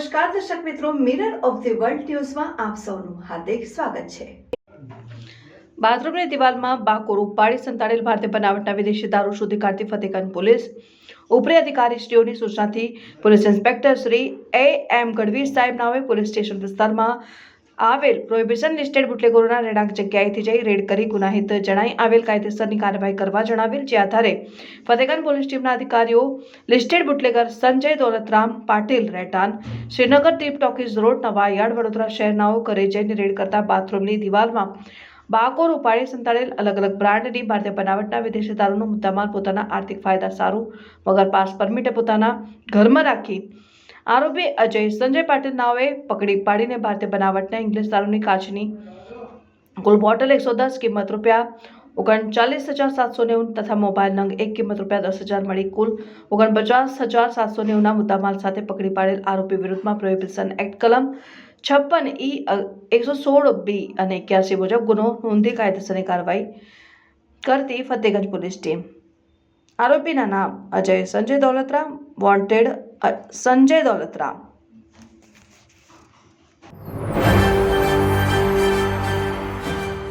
નમસ્કાર, દર્શક મિત્રો મિરર ઓફ ધી વર્લ્ડ ન્યૂઝમાં આપ સૌનું હાર્દિક સ્વાગત છે. બાથરૂમની દિવાલમાં બાકોર ઉપાડી સંતાડેલ ભારતીય બનાવટના વિદેશી દારૂ શોધી કાઢતી ફતેગંજ પોલીસ. ઉપરી અધિકારી શ્રીઓની સૂચનાથી police inspector Shri A M Gadhvi સાહેબ નામે પોલીસ સ્ટેશન વિસ્તારમાં આવેલ પ્રોહિબિશન લિસ્ટેડ બુટલેગોરોના રહેણાંક જગ્યાએથી જઈ રેડ કરી ગુનાહિત જણાઈ આવેલ કાયદેસરની કાર્યવાહી કરવા જણાવેલ, જે આધારે ફતેગંજ પોલીસ ટીમના અધિકારીઓ લિસ્ટેડ બુટલેગર સંજય દોલતરામ પાટીલ રેટાન શ્રીનગર દીપ ટોકીઝ રોડ નવા યાર્ડ વડોદરા શહેરનાઓ ઘરે જઈને રેડ કરતા બાથરૂમની દિવાલમાં બાકોર ઉપાડી સંતાડેલ અલગ અલગ બ્રાન્ડની ભારતીય બનાવટના વિદેશી દારૂનો મુદ્દામાલ, પોતાના આર્થિક ફાયદા સારું વગર પાસ પરમિટે પોતાના ઘરમાં રાખી આરોપી અજય, સંજય પાટીલ નાવે પકડી પાડીને ભારતીય બનાવટના ઇંગ્લિશ દારૂની કાચની કુલ બોટલ એકસો દસ કિંમત રૂપિયા, ઓગણચાલીસ હજાર સાતસો નેવું તથા મોબાઈલ નંગ એક કિંમત રૂપિયા દસ હજાર મળી કુલ ઓગણપચાસ હજાર સાતસો નેવુંના મુદ્દામાલ સાથે પકડી પાડેલ આરોપી વિરુદ્ધમાં પ્રોહિબિશન એક્ટ કલમ છપ્પન ઈ એકસો સોળ બી અને એક્યાસી મુજબ ગુનો નોંધી કાયદેસરની કાર્યવાહી કરતી ફતેગંજ પોલીસ ટીમ. આરોપીના નામ અજય સંજય દોલતરામ વોન્ટેડ સંજય દોલતરામ.